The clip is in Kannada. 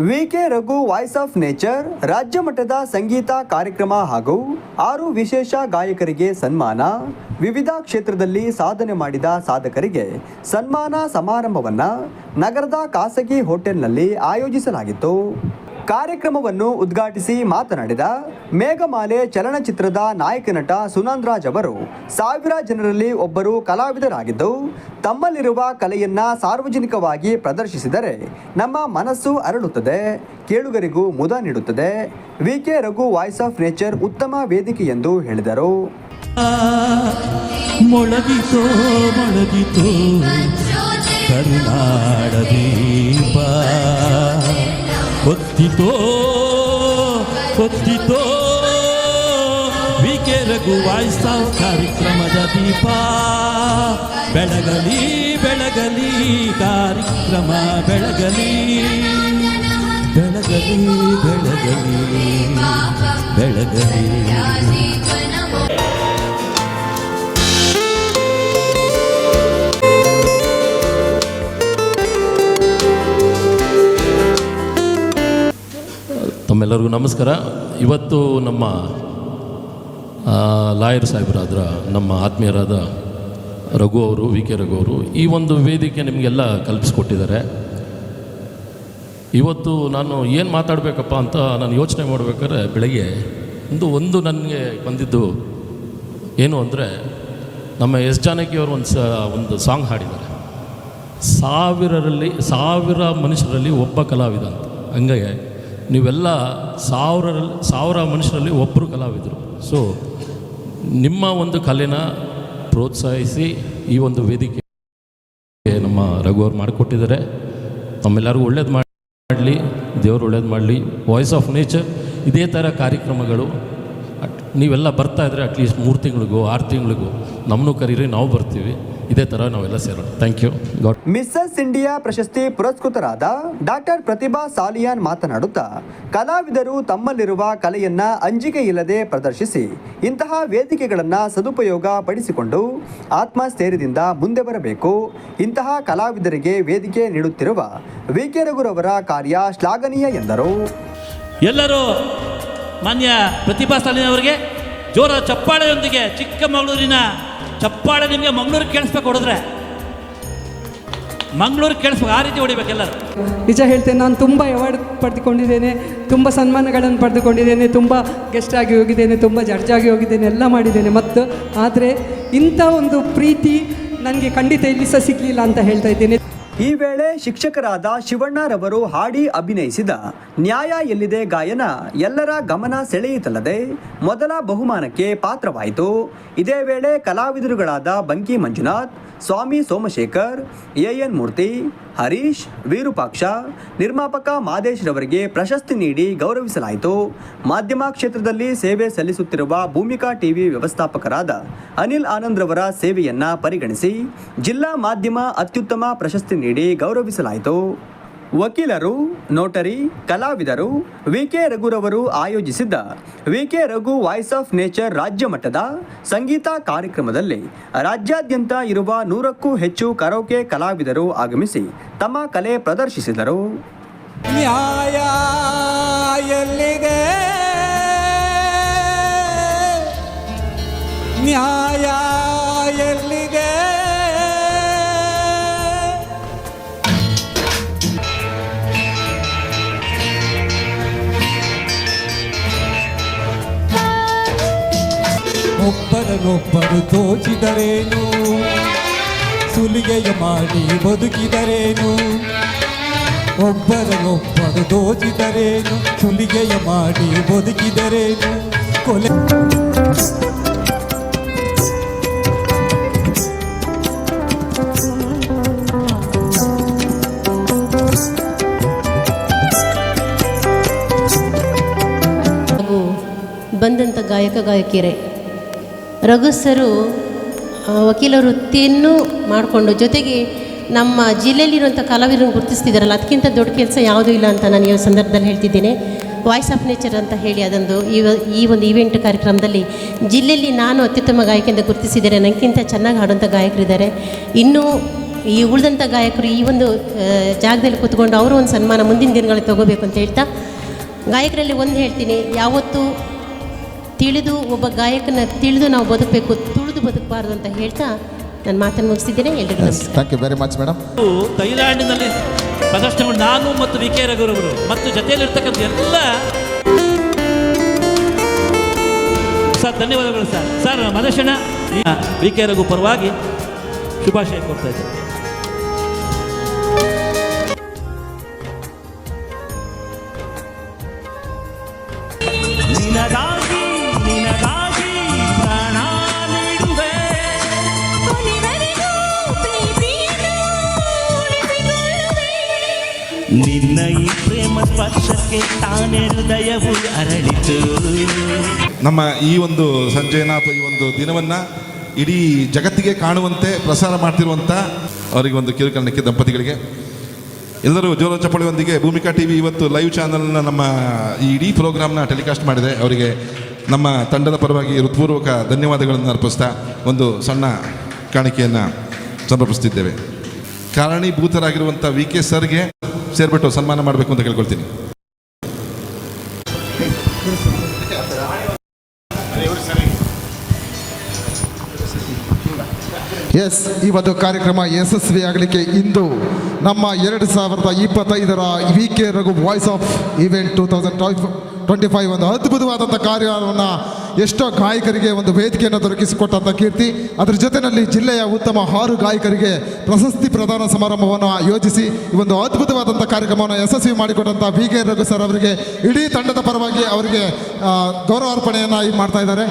V K Raghu voice of nature, ರಾಜ್ಯ ಮಟ್ಟದ ಸಂಗೀತ ಕಾರ್ಯಕ್ರಮ ಹಾಗೂ ಆರು ವಿಶೇಷ ಗಾಯಕರಿಗೆ ಸನ್ಮಾನ, ವಿವಿಧ ಕ್ಷೇತ್ರದಲ್ಲಿ ಸಾಧನೆ ಮಾಡಿದ ಸಾಧಕರಿಗೆ ಸನ್ಮಾನ ಸಮಾರಂಭವನ್ನು ನಗರದ ಖಾಸಗಿ ಹೋಟೆಲ್ನಲ್ಲಿ ಆಯೋಜಿಸಲಾಗಿತ್ತು. ಕಾರ್ಯಕ್ರಮವನ್ನು ಉದ್ಘಾಟಿಸಿ ಮಾತನಾಡಿದ ಮೇಘಮಾಲೆ ಚಲನಚಿತ್ರದ ನಾಯಕ ನಟ ಸುನಂದ್ ರಾಜ್ ಅವರು, ಸಾವಿರ ಜನರಲ್ಲಿ ಒಬ್ಬರು ಕಲಾವಿದರಾಗಿದ್ದು, ತಮ್ಮಲ್ಲಿರುವ ಕಲೆಯನ್ನ ಸಾರ್ವಜನಿಕವಾಗಿ ಪ್ರದರ್ಶಿಸಿದರೆ ನಮ್ಮ ಮನಸ್ಸು ಅರಳುತ್ತದೆ, ಕೇಳುಗರಿಗೂ ಮುದ ನೀಡುತ್ತದೆ. V K Raghu voice of nature ಉತ್ತಮ ವೇದಿಕೆ ಎಂದು ಹೇಳಿದರು. ಮೊಳಗಿತೋ ಮೊಳಗಿತೋ ಕರುನಾಡ ದೀಪ ಹೊತ್ತಿತೋ ಹೊತ್ತಿತೋ. ವಿಕೆ ರಘು ವಾಯ್ಸಾವ್ ಕಾರ್ಯಕ್ರಮದ ದೀಪ. ಬೆಳಗಲಿ ಬೆಳಗಲಿ ಕಾರ್ಯಕ್ರಮ ಬೆಳಗಲಿ. ಬೆಳಗಲಿ ಬೆಳಗಲಿ ಬೆಳಗಲಿ. ತಮ್ಮೆಲ್ಲರಿಗೂ ನಮಸ್ಕಾರ. ಇವತ್ತು ನಮ್ಮ ಲಾಯರ್ ಸಾಹೇಬರಾದ್ರ ನಮ್ಮ ಆತ್ಮೀಯರಾದ ರಘು ಅವರು, ವಿ ಕೆ ರಘು ಅವರು ಈ ಒಂದು ವೇದಿಕೆ ನಿಮಗೆಲ್ಲ ಕಲ್ಪಿಸ್ಕೊಟ್ಟಿದ್ದಾರೆ. ಇವತ್ತು ನಾನು ಏನು ಮಾತಾಡಬೇಕಪ್ಪ ಅಂತ ನಾನು ಯೋಚನೆ ಮಾಡಬೇಕಾದ್ರೆ ಬೆಳಗ್ಗೆ ಒಂದು ಒಂದು ನನಗೆ ಬಂದಿದ್ದು ಏನು ಅಂದರೆ ನಮ್ಮ ಎಸ್ ಜಾನಕಿಯವರು ಒಂದು ಸ, ಒಂದು ಸಾಂಗ್ ಹಾಡಿದ್ದಾರೆ. ಸಾವಿರರಲ್ಲಿ, ಸಾವಿರ ಮನುಷ್ಯರಲ್ಲಿ ಒಬ್ಬ ಕಲಾವಿದ ಅಂತ. ಹಂಗಾಗಿ ನೀವೆಲ್ಲ ಸಾವಿರಲ್ಲಿ ಸಾವಿರ ಮನುಷ್ಯರಲ್ಲಿ ಒಬ್ಬರು ಕಲಾವಿದರು. ಸೊ ನಿಮ್ಮ ಒಂದು ಕಲೆನ ಪ್ರೋತ್ಸಾಹಿಸಿ ಈ ಒಂದು ವೇದಿಕೆ ನಮ್ಮ ರಘು ಅವರು ಮಾಡಿಕೊಟ್ಟಿದ್ದಾರೆ. ನಮ್ಮೆಲ್ಲರಿಗೂ ಒಳ್ಳೇದು ಮಾಡಲಿ, ದೇವರು ಒಳ್ಳೇದು ಮಾಡಲಿ. ವಾಯ್ಸ್ ಆಫ್ ನೇಚರ್ ಇದೇ ಥರ ಕಾರ್ಯಕ್ರಮಗಳು. ನೀವೆಲ್ಲ ಬರ್ತಾ ಇದ್ರೆ ಅಟ್ಲೀಸ್ಟ್ ಮೂರು ತಿಂಗಳಿಗೂ, ಆರು ತಿಂಗಳಿಗೂ ನಮ್ಮನ್ನು ಕರೀರಿ, ನಾವು ಬರ್ತೀವಿ. ಇದೇ ತರ ನಾವೆಲ್ಲ ಸೇರೋಣ. Thank you God Mrs India ಪ್ರಶಸ್ತಿ ಪುರಸ್ಕೃತರಾದ ಡಾಕ್ಟರ್ ಪ್ರತಿಭಾ ಸಾಲಿಯಾನ್ ಮಾತನಾಡುತ್ತಾ ಕಲಾವಿದರು ತಮ್ಮಲ್ಲಿರುವ ಕಲೆಯನ್ನ ಅಂಜಿಕೆ ಇಲ್ಲದೆ ಪ್ರದರ್ಶಿಸಿ ಇಂತಹ ವೇದಿಕೆಗಳನ್ನು ಸದುಪಯೋಗ ಪಡಿಸಿಕೊಂಡು ಆತ್ಮಸ್ಥೈರ್ಯದಿಂದ ಮುಂದೆ ಬರಬೇಕು. ಇಂತಹ ಕಲಾವಿದರಿಗೆ ವೇದಿಕೆ ನೀಡುತ್ತಿರುವ ವಿ ಕೆ ರಘುರವರ ಕಾರ್ಯ ಶ್ಲಾಘನೀಯ ಎಂದರು. ಎಲ್ಲರೂ ಮಾನ್ಯ ಪ್ರತಿಭಾ ಅವರಿಗೆ ಜೋರ ಚಪ್ಪಾಳೆಯೊಂದಿಗೆ ಚಿಕ್ಕಮಗಳೂರಿನ ಚಪ್ಪಾಳೆ ನಿಮಗೆ ಮಂಗಳೂರು ಕೇಳಿಸ್ಬೇಕು ಹೊಡೆದ್ರೆ. ಮಂಗಳೂರು ಕೇಳಿಸ್ಬೇಕು, ಆ ರೀತಿ ಹೊಡಿಬೇಕೆಲ್ಲರೂ ನಿಜ ಹೇಳ್ತೇನೆ, ನಾನು ತುಂಬ ಅವಾರ್ಡ್ ಪಡೆದುಕೊಂಡಿದ್ದೇನೆ, ತುಂಬ ಸನ್ಮಾನಗಳನ್ನು ಪಡೆದುಕೊಂಡಿದ್ದೇನೆ, ತುಂಬ ಗೆಸ್ಟ್ ಆಗಿ ಹೋಗಿದ್ದೇನೆ, ತುಂಬ ಜಡ್ಜ್ ಆಗಿ ಹೋಗಿದ್ದೇನೆ, ಎಲ್ಲ ಮಾಡಿದ್ದೇನೆ. ಮತ್ತು ಆದರೆ ಇಂಥ ಒಂದು ಪ್ರೀತಿ ನನಗೆ ಖಂಡಿತ ಇಲ್ಲಿ ಸಹ ಸಿಗಲಿಲ್ಲ ಅಂತ ಹೇಳ್ತಾ ಇದ್ದೇನೆ. ಈ ವೇಳೆ ಶಿಕ್ಷಕರಾದ ಶಿವಣ್ಣರವರು ಹಾಡಿ ಅಭಿನಯಿಸಿದ ನ್ಯಾಯ ಎಲ್ಲಿದೆ ಗಾಯನ ಎಲ್ಲರ ಗಮನ ಸೆಳೆಯಿತಲ್ಲದೆ ಮೊದಲ ಬಹುಮಾನಕ್ಕೆ ಪಾತ್ರವಾಯಿತು. ಇದೇ ವೇಳೆ ಕಲಾವಿದರುಗಳಾದ ಬಂಕಿ ಮಂಜುನಾಥ್ ಸ್ವಾಮಿ ಸೋಮಶೇಖರ್ ಎಎನ್ ಮೂರ್ತಿ, ಹರೀಶ್, ವಿರೂಪಾಕ್ಷ, ನಿರ್ಮಾಪಕ ಮಾದೇಶ್ ರವರಿಗೆ ಪ್ರಶಸ್ತಿ ನೀಡಿ ಗೌರವಿಸಲಾಯಿತು. ಮಾಧ್ಯಮ ಕ್ಷೇತ್ರದಲ್ಲಿ ಸೇವೆ ಸಲ್ಲಿಸುತ್ತಿರುವ ಭೂಮಿಕಾ ಟಿವಿ ವ್ಯವಸ್ಥಾಪಕರಾದ ಅನಿಲ್ ಆನಂದ್ ರವರ ಸೇವೆಯನ್ನ ಪರಿಗಣಿಸಿ ಜಿಲ್ಲಾ ಮಾಧ್ಯಮ ಅತ್ಯುತ್ತಮ ಪ್ರಶಸ್ತಿ ನೀಡಿ ಗೌರವಿಸಲಾಯಿತು. ವಕೀಲರು, ನೋಟರಿ, ಕಲಾವಿದರು, ವಿಕೆ ರಘುರವರು ಆಯೋಜಿಸಿದ್ದ V K Raghu voice of nature ರಾಜ್ಯ ಮಟ್ಟದ ಸಂಗೀತ ಕಾರ್ಯಕ್ರಮದಲ್ಲಿ ರಾಜ್ಯಾದ್ಯಂತ ಇರುವ ನೂರಕ್ಕೂ ಹೆಚ್ಚು ಕರೋಕೆ ಕಲಾವಿದರು ಆಗಮಿಸಿ ತಮ್ಮ ಕಲೆ ಪ್ರದರ್ಶಿಸಿದರು. ನ್ಯಾಯ ನ್ಯಾಯ ಒಬ್ಬರನ್ನೊಬ್ಬರು ತೋಚಿದರೇನು? ಸುಲಿಗೆಯ ಮಾಡಿ ಬದುಕಿದರೇನು? ಒಬ್ಬರನ್ನೊಬ್ಬರು ದೋಚಿದರೇನು ಸುಲಿಗೆಯ ಮಾಡಿ ಬದುಕಿದರೇನು? ಕೊಲೆ ಬಂದಂಥ ಗಾಯಕ ಗಾಯಕಿಯರೇ ರಘು ಸರು ಆ, ವಕೀಲ ವೃತ್ತಿಯನ್ನು ಮಾಡಿಕೊಂಡು ಜೊತೆಗೆ ನಮ್ಮ ಜಿಲ್ಲೆಯಲ್ಲಿರುವಂಥ ಕಲಾವಿದರನ್ನು ಗುರುತಿಸ್ತಿದ್ದಾರಲ್ಲ ಅದಕ್ಕಿಂತ ದೊಡ್ಡ ಕೆಲಸ ಯಾವುದೂ ಇಲ್ಲ ಅಂತ ನಾನು ಈ ಸಂದರ್ಭದಲ್ಲಿ ಹೇಳ್ತಿದ್ದೇನೆ. ವಾಯ್ಸ್ ಆಫ್ ನೇಚರ್ ಅಂತ ಹೇಳಿ ಅದೊಂದು ಈ ಈ ಒಂದು ಈವೆಂಟ್ ಕಾರ್ಯಕ್ರಮದಲ್ಲಿ ಜಿಲ್ಲೆಯಲ್ಲಿ ನಾನು ಅತ್ಯುತ್ತಮ ಗಾಯಕಿಯಿಂದ ಗುರುತಿಸಿದ್ದೇನೆ ನನಗಿಂತ ಚೆನ್ನಾಗಿ ಹಾಡುವಂಥ ಗಾಯಕರಿದ್ದಾರೆ. ಇನ್ನೂ ಈ ಉಳಿದಂಥ ಗಾಯಕರು ಈ ಒಂದು ಜಾಗದಲ್ಲಿ ಕೂತ್ಕೊಂಡು ಅವರು ಒಂದು ಸನ್ಮಾನ ಮುಂದಿನ ದಿನಗಳಲ್ಲಿ ತಗೋಬೇಕು ಅಂತ ಹೇಳ್ತಾ ಗಾಯಕರಲ್ಲಿ ಒಂದು ಹೇಳ್ತೀನಿ ಯಾವತ್ತೂ ತಿಳಿದು ಒಬ್ಬ ಗಾಯಕನ ತಿಳಿದು ನಾವು ಬದುಕಬೇಕು ತುಳಿದು ಬದುಕಬಾರ್ದು ಅಂತ ಹೇಳ್ತಾ ನಾನು ಮಾತನ್ನು ಮುಗಿಸಿದ್ದೇನೆ ಎಲ್ಲರಿಗೂ thank you very much madam ಥೈಲ್ಯಾಂಡ್ನಲ್ಲಿ ಪ್ರದರ್ಶನ ಪ್ರದರ್ಶನಗಳು ನಾನು ಮತ್ತು ವಿ ಕೆ ರಘುರವರು ಮತ್ತು ಜೊತೆಯಲ್ಲಿರ್ತಕ್ಕಂಥ ಎಲ್ಲ ಸರ್ ಧನ್ಯವಾದಗಳು ಸರ್. ಸರ್ ಮದರ್ಶನ ವಿ ಕೆ ರಘು ಪರವಾಗಿ ಶುಭಾಶಯ ಕೊಡ್ತಾ ಇದ್ದೇನೆ. ಸ್ಪರ್ಶಕ್ಕೆ ತಾನೇ ಹೃದಯವು ಅರಳಿತು. ನಮ್ಮ ಈ ಒಂದು ಸಂಜಯನಾಥ ಈ ಒಂದು ದಿನವನ್ನ ಇಡೀ ಜಗತ್ತಿಗೆ ಕಾಣುವಂತೆ ಪ್ರಸಾರ ಮಾಡ್ತಿರುವಂಥ ಅವರಿಗೆ ಒಂದು ಕಿರುಕರಣಕ್ಕೆ ದಂಪತಿಗಳಿಗೆ. ಎಲ್ಲರೂ ಜೋರ ಚಪ್ಪಳಿಯೊಂದಿಗೆ ಭೂಮಿಕಾ ಟಿ ವಿ ಇವತ್ತು ಲೈವ್ ಚಾನಲ್ನ ನಮ್ಮ ಈ ಇಡೀ ಪ್ರೋಗ್ರಾಮ್ನ ಟೆಲಿಕಾಸ್ಟ್ ಮಾಡಿದೆ. ಅವರಿಗೆ ನಮ್ಮ ತಂಡದ ಪರವಾಗಿ ಹೃತ್ಪೂರ್ವಕ ಧನ್ಯವಾದಗಳನ್ನು ಅರ್ಪಿಸ್ತಾ ಒಂದು ಸಣ್ಣ ಕಾಣಿಕೆಯನ್ನು ಸಮರ್ಪಿಸ್ತಿದ್ದೇವೆ ಕಾರಣೀಭೂತರಾಗಿರುವಂಥ ವಿ ಕೆ ಸರ್ಗೆ ಸೇರ್ಬಿಟ್ಟು ಸನ್ಮಾನ ಮಾಡಬೇಕು ಅಂತ ಕೇಳ್ಕೊಳ್ತೀನಿ. ಎಸ್ ಇವತ್ತು ಕಾರ್ಯಕ್ರಮ ಯಶಸ್ವಿಯಾಗಲಿಕ್ಕೆ ಇಂದು ನಮ್ಮ ಎರಡು ಸಾವಿರದ ಇಪ್ಪತ್ತೈದರ V K Raghu voice of event two thousand twenty five ಒಂದು ಅದ್ಭುತವಾದಂಥ ಕಾರ್ಯವನ್ನು ಎಷ್ಟೋ ಗಾಯಕರಿಗೆ ಒಂದು ವೇದಿಕೆಯನ್ನು ದೊರಕಿಸಿಕೊಟ್ಟಂಥ ಕೀರ್ತಿ. ಅದರ ಜೊತೆಯಲ್ಲಿ ಜಿಲ್ಲೆಯ ಉತ್ತಮ ಆರು ಗಾಯಕರಿಗೆ ಪ್ರಶಸ್ತಿ ಪ್ರದಾನ ಸಮಾರಂಭವನ್ನು ಯೋಜಿಸಿ ಈ ಒಂದು ಅದ್ಭುತವಾದಂಥ ಕಾರ್ಯಕ್ರಮವನ್ನು ಯಶಸ್ವಿ ಮಾಡಿಕೊಟ್ಟಂಥ ಬಿ ಕೆ ರಘು ಸರ್ ಅವರಿಗೆ ಇಡೀ ತಂಡದ ಪರವಾಗಿ ಅವರಿಗೆ ಗೌರವಾರ್ಪಣೆಯನ್ನು ಮಾಡ್ತಾ ಇದ್ದಾರೆ.